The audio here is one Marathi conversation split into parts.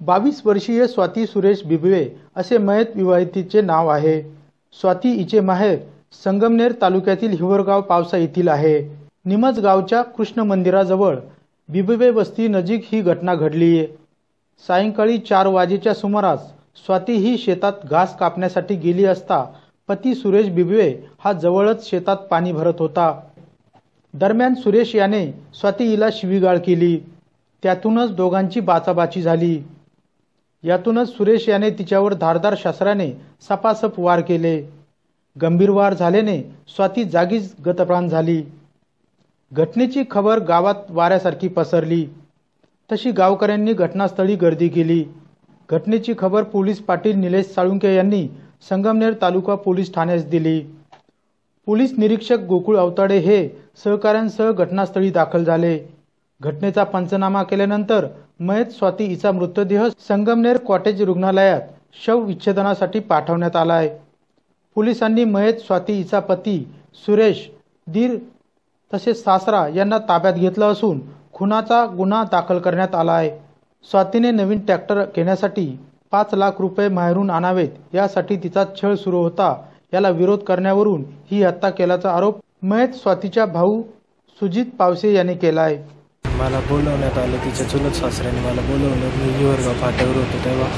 बावीस वर्षीय स्वाती सुरेश बिबवे असे मयत विवाहितीचे नाव आहे. स्वाती हिचे माहेर संगमनेर तालुक्यातील हिवरगाव पावसा येथील आहे. निमज गावच्या कृष्ण मंदिराजवळ बिबवे वस्ती नजीक ही घटना घडली. सायंकाळी चार वाजेच्या सुमारास स्वाती ही शेतात घास कापण्यासाठी गेली असता पती सुरेश बिबवे हा जवळच शेतात पाणी भरत होता. दरम्यान सुरेश याने स्वाती हिला शिवीगाळ केली. त्यातूनच दोघांची बाचाबाची झाली. यातूनच सुरेश याने तिच्यावर धारदार शस्त्राने सपासप वार केले. गंभीर वार झाल्याने स्वाती जागीच गतप्राण झाली. घटनेची खबर गावात वाऱ्यासारखी पसरली. तशी गावकऱ्यांनी घटनास्थळी गर्दी केली. घटनेची खबर पोलीस पाटील निलेश साळुंके यांनी संगमनेर तालुका पोलीस ठाण्यास दिली. पोलीस निरीक्षक गोकुळ अवताडे हे सहकाऱ्यांसह घटनास्थळी दाखल झाले. घटनेचा पंचनामा केल्यानंतर मयत स्वाती हिचा मृतदेह संगमनेर कॉटेज रुग्णालयात शव विच्छेदनासाठी पाठवण्यात आहे पोलिसांनी मयत स्वाती हिचा पती सुरेश दीर तसेच सासरा यांना ताब्यात घेतलं असून खुनाचा गुन्हा दाखल करण्यात आला आहे स्वातीने नवीन ट्रॅक्टर घेण्यासाठी पाच लाख रुपये माहेरून आणावेत यासाठी तिचा छळ सुरू होता. याला विरोध करण्यावरून ही हत्या केल्याचा आरोप मयत स्वातीच्या भाऊ सुजित पावसे यांनी केला आहे मला बोलवण्यात आलं. तिच्या चुलत सासऱ्याने मला बोलवलं. मी हिवरगाव फाट्यावर होतो तेव्हा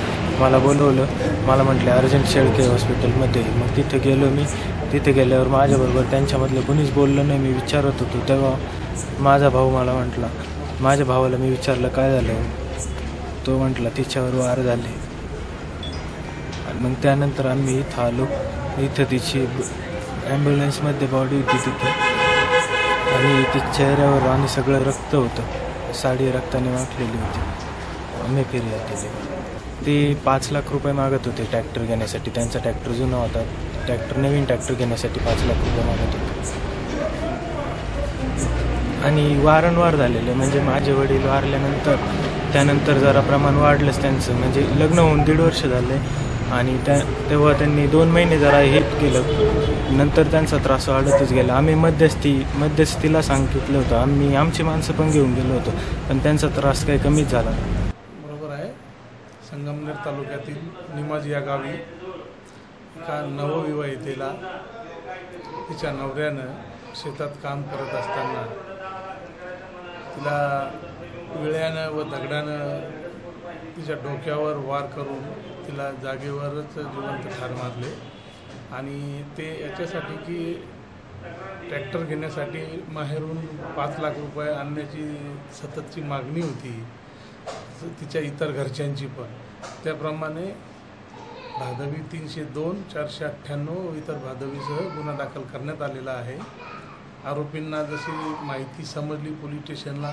मला बोलवलं. मला म्हटले अर्जंट शेळके हॉस्पिटलमध्ये. मग तिथं गेलो मी. तिथे गेल्यावर माझ्याबरोबर त्यांच्यामधलं कुणीच बोललं नाही. मी विचारत होतो. तेव्हा माझा भाऊ मला म्हटला माझ्या भावाला मी विचारलं काय झालं? तो म्हटला तिच्यावर वार झाले. आणि मग त्यानंतर आम्ही इथं आलो. इथं तिची ॲम्ब्युलन्समध्ये बॉडी होती तिथे. आणि ते चेहऱ्यावर आणि सगळं रक्त होतं. साडी रक्ताने वाटलेली होती. आम्ही फिर्याद दिली. ते पाच लाख रुपये मागत होते ट्रॅक्टर घेण्यासाठी. त्यांचा ट्रॅक्टर जुना होता. ट्रॅक्टर नवीन ट्रॅक्टर घेण्यासाठी पाच लाख रुपये मागत होते. आणि वारंवार झालेले म्हणजे माझे वडील वारल्यानंतर त्यानंतर जरा प्रमाण वाढलंच त्यांचं. म्हणजे लग्न होऊन दीड वर्ष झाले. आणि त्या तेव्हा त्यांनी दोन महिने जरा हे केलं. नंतर त्यांचा त्रास वाढतच गेला. आम्ही मध्यस्थी मध्यस्थीला सांगितलं होतं. आम्ही आमची माणसं पण घेऊन गेलो होतो. पण त्यांचा त्रास काही कमीच झाला बरोबर आहे. संगमनेर तालुक्यातील निमाज या गावी एका नवविवाहितेला तिच्या नवऱ्यानं शेतात काम करत असताना तिला विळ्यानं व दगडानं तिच्या डोक्यावर वार करून तिला जागेवरच जिवंत ठार मारले. आणि ते याच्यासाठी की ट्रॅक्टर घेण्यासाठी माहेरून पाच लाख रुपये आणण्याची सततची मागणी होती तिच्या इतर घरच्यांची पण. त्याप्रमाणे भादवी तीनशे दोन चारशे अठ्ठ्याण्णव इतर भादवीसह गुन्हा दाखल करण्यात आलेला आहे. आरोपींना जशी माहिती समजली पोलीस स्टेशनला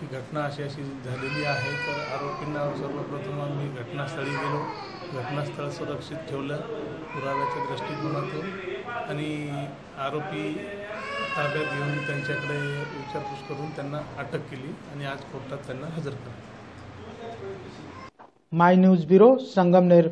की घटना अशी अशी झालेली आहे तर आरोपींना सर्वप्रथम आम्ही घटनास्थळी गेलो. घटनास्थळ सुरक्षित ठेवलं पुराव्याच्या दृष्टिकोनातून आणि आरोपी ताब्यात घेऊन त्यांच्याकडे विचारपूस करून त्यांना अटक केली आणि आज कोर्टात त्यांना हजर केलं माय न्यूज ब्युरो संगमनेर.